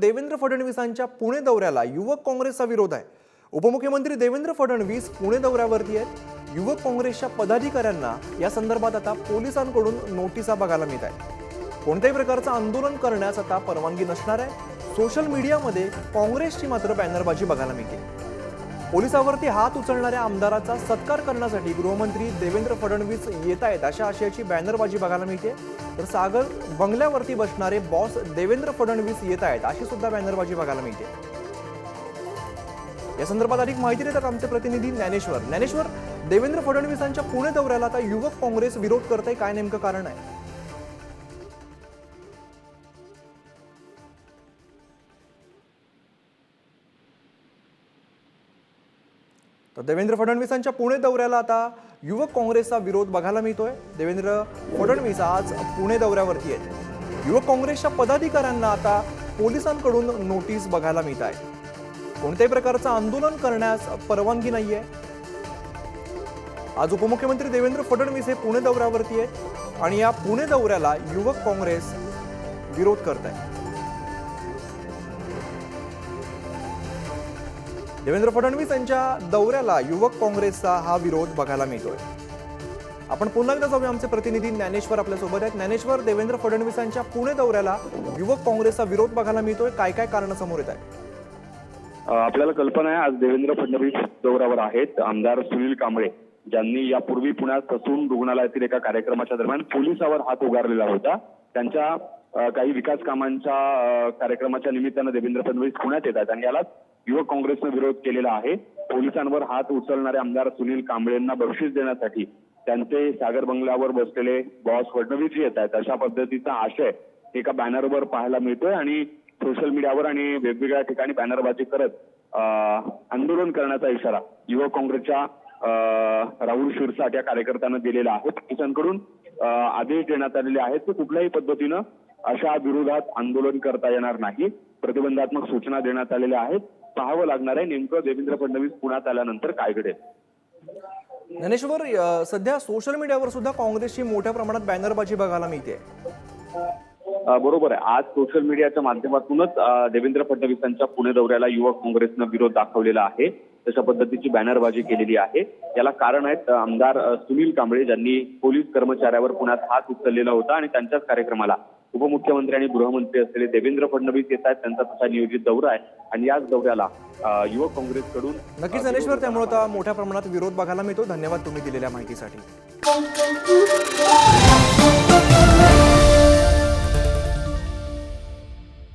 देवेंद्र फडणवीसांच्या पुणे दौऱ्याला युवक काँग्रेसचा विरोध आहे. उपमुख्यमंत्री देवेंद्र फडणवीस पुणे दौऱ्यावरती आहेत. युवक काँग्रेसच्या पदाधिकाऱ्यांना या संदर्भात आता पोलिसांकडून नोटिसा बघायला मिळत आहे कोणत्याही प्रकारचं आंदोलन करण्यास आता परवानगी नसणार आहे. सोशल मीडियामध्ये काँग्रेसची मात्र बॅनरबाजी बघायला मिळते. पोलिसावरती हात उचलणाऱ्या आमदाराचा सत्कार करण्यासाठी गृहमंत्री देवेंद्र फडणवीस येत आहेत अशा आशयाची बॅनरबाजी बघायला मिळते. तर सागर बंगल्यावरती बसणारे बॉस देवेंद्र फडणवीस येत आहेत अशी सुद्धा बॅनरबाजी बघायला मिळते. या संदर्भात अधिक माहिती देतात आमचे प्रतिनिधी ज्ञानेश्वर. ज्ञानेश्वर देवेंद्र फडणवीसांच्या पुणे दौऱ्याला आता युवक काँग्रेस विरोध करते काय नेमकं कारण आहे? तर देवेंद्र फडणवीसांच्या पुणे दौऱ्याला आता युवक काँग्रेसचा विरोध बघायला मिळतोय. देवेंद्र फडणवीस आज पुणे दौऱ्यावरती आहेत. युवक काँग्रेसच्या पदाधिकाऱ्यांना आता पोलिसांकडून नोटीस बघायला मिळत आहे. कोणत्याही प्रकारचं आंदोलन करण्यास परवानगी नाहीये. आज उपमुख्यमंत्री देवेंद्र फडणवीस हे पुणे दौऱ्यावरती आहेत आणि या पुणे दौऱ्याला युवक काँग्रेस विरोध करत आहे. देवेंद्र फडणवीस यांच्या दौऱ्याला युवक काँग्रेसचा हा विरोध बघायला मिळतोय. आपण पुन्हा एकदा जाऊया आमचे प्रतिनिधी ज्ञानेश्वर आपल्यासोबत आहेत. ज्ञानेश्वर देवेंद्र फडणवीसांच्या पुणे दौऱ्याला युवक काँग्रेसचा विरोध बघायला मिळतोय. काय काय कारण समोर येत आहे आपल्याला कल्पना आहे आज देवेंद्र फडणवीस दौऱ्यावर आहेत. आमदार सुनील कांबळे ज्यांनी यापूर्वी पुण्यात ससून रुग्णालयातील एका कार्यक्रमाच्या दरम्यान पोलिसावर हात उगारलेला होता. त्यांच्या काही विकास कामांच्या कार्यक्रमाच्या निमित्तानं देवेंद्र फडणवीस पुण्यात येत आहेत आणि यालाच युवक काँग्रेसनं विरोध केलेला आहे. पोलिसांवर हात उचलणारे आमदार सुनील कांबळेंना बक्षीस देण्यासाठी त्यांचे सागर बंगल्यावर बसलेले बॉस फडणवीस येत आहेत. अशा पद्धतीचा आशय एका बॅनरवर पाहायला मिळतोय आणि सोशल मीडियावर आणि वेगवेगळ्या ठिकाणी बॅनरबाजी करत अं, आंदोलन करण्याचा इशारा युवक काँग्रेसच्या अं, राहुल शिरसाट या कार्यकर्त्यांना दिलेला आहे. पोलिसांकडून आदेश देण्यात आलेले आहेत. की कुठल्याही पद्धतीनं अशा विरोधात आंदोलन करता येणार नाही. प्रतिबंधात्मक सूचना देण्यात आलेल्या आहेत. पाहावं लागणार आहे. नेमकं देवेंद्र फडणवीस पुण्यात आल्यानंतर काय घडेल? ज्ञानेश्वर सध्या सोशल मीडियावर सुद्धा काँग्रेसची मोठ्या प्रमाणात बॅनरबाजी बघायला मिळते. बरोबर आहे. आज सोशल मीडियाच्या माध्यमातूनच देवेंद्र फडणवीसांच्या पुणे दौऱ्याला युवक काँग्रेसनं विरोध दाखवलेला आहे. तशा पद्धतीची बॅनरबाजी केलेली आहे. याला कारण आहेत आमदार सुनील कांबळे ज्यांनी पोलीस कर्मचाऱ्यावर पुण्यात हात उचललेला होता आणि त्यांच्याच कार्यक्रमाला उपमुख्यमंत्री आणि गृहमंत्री असलेले देवेंद्र फडणवीस येत आहेत. त्यांचा तसा नियोजित दौरा आहे. आणि याच दौऱ्याला युवक काँग्रेसकडून नक्कीच ज्ञानेश्वर त्यामुळे मोठ्या प्रमाणात विरोध बघायला मिळतो. धन्यवाद तुम्ही दिलेल्या माहितीसाठी.